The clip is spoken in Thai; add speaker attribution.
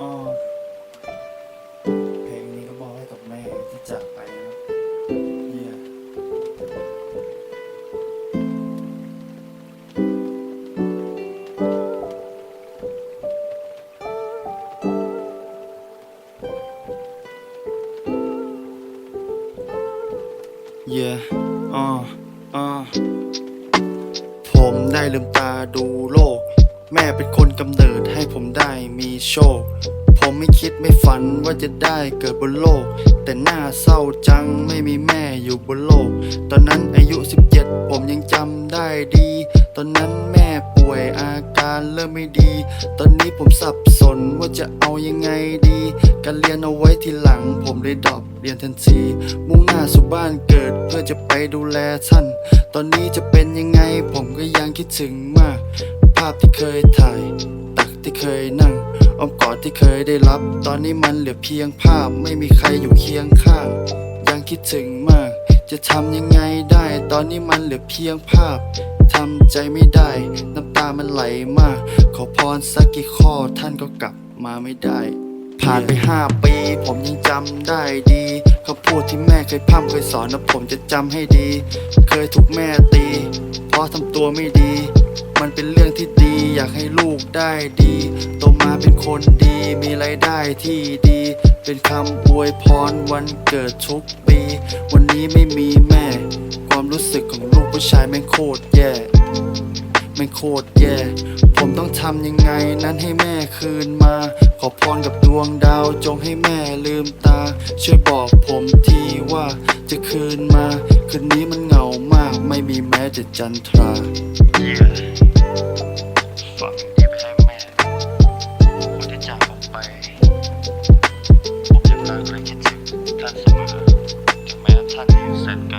Speaker 1: อ๋อเพลงนี้ก็มอบให้กับแม่ที่จากไปนะครับเฮียเย่อ๋ออ๋อผมได้ลืมตาดูโลก แม่เป็นคนกำเนิดให้ผมได้มีโชค ผมไม่คิดไม่ฝันว่าจะได้เกิดบนโลก แต่หน้าเศร้าจังไม่มีแม่อยู่บนโลก ตอนนั้นอายุ 17 ผมยังจำได้ดี ตอนนั้นแม่ป่วยอาการเริ่มไม่ดี ตอนนี้ผมสับสนว่าจะเอายังไงดีการเรียนเอาไว้ทีหลัง ผมเลยดรอปเรียนทันที มุ่งหน้าสู่บ้านเกิดเพื่อจะไปดูแลท่าน ตอนนี้จะเป็นยังไงผมก็ยังคิดถึงมาก ภาพที่เคยถ่าย ตักที่เคยนั่งอ้อมกอดที่เคยได้รับ ตอนนี้มันเหลือเพียงภาพไม่มีใครอยู่เคียงข้าง ยังคิดถึงมาก จะทำยังไงได้ ตอนนี้มันเหลือเพียงภาพทำใจไม่ได้ น้ำตามันไหลมาก ขอพรสักกี่ข้อท่านก็กลับมาไม่ได้ ผ่านไปห้าปี ผมยังจำได้ดีคำพูดที่แม่เคยพร่ำเคยสอนนะผมจะจำให้ดี เคยถูกแม่ตี เพราะทำตัวไม่ดี มันเป็นเรื่องที่ดี อยากให้ลูกได้ดีโตมาเป็นคนดี มีรายได้ที่ดี เป็นคำอวยพรวันเกิดทุกปี วันนี้ไม่มีแม่ ความรู้สึกของลูกผู้ชายแม่งโคตรแย่แม่งโคตรแย่ผมต้องทำยังไงนั้นให้แม่คืนมา ขอพรกับดวงดาวจงให้แม่ลืมตา ช่วยบอกผมทีว่าจะคืนมา คืนนี้มันเหงา มากไม่มีแม้จะจันทราเย่ฝังที่แพ้แม่คนที่จากผมไป ผมยังรักและคิดถึงท่านเสมอถึงแม้ท่านอยู่แสนไกล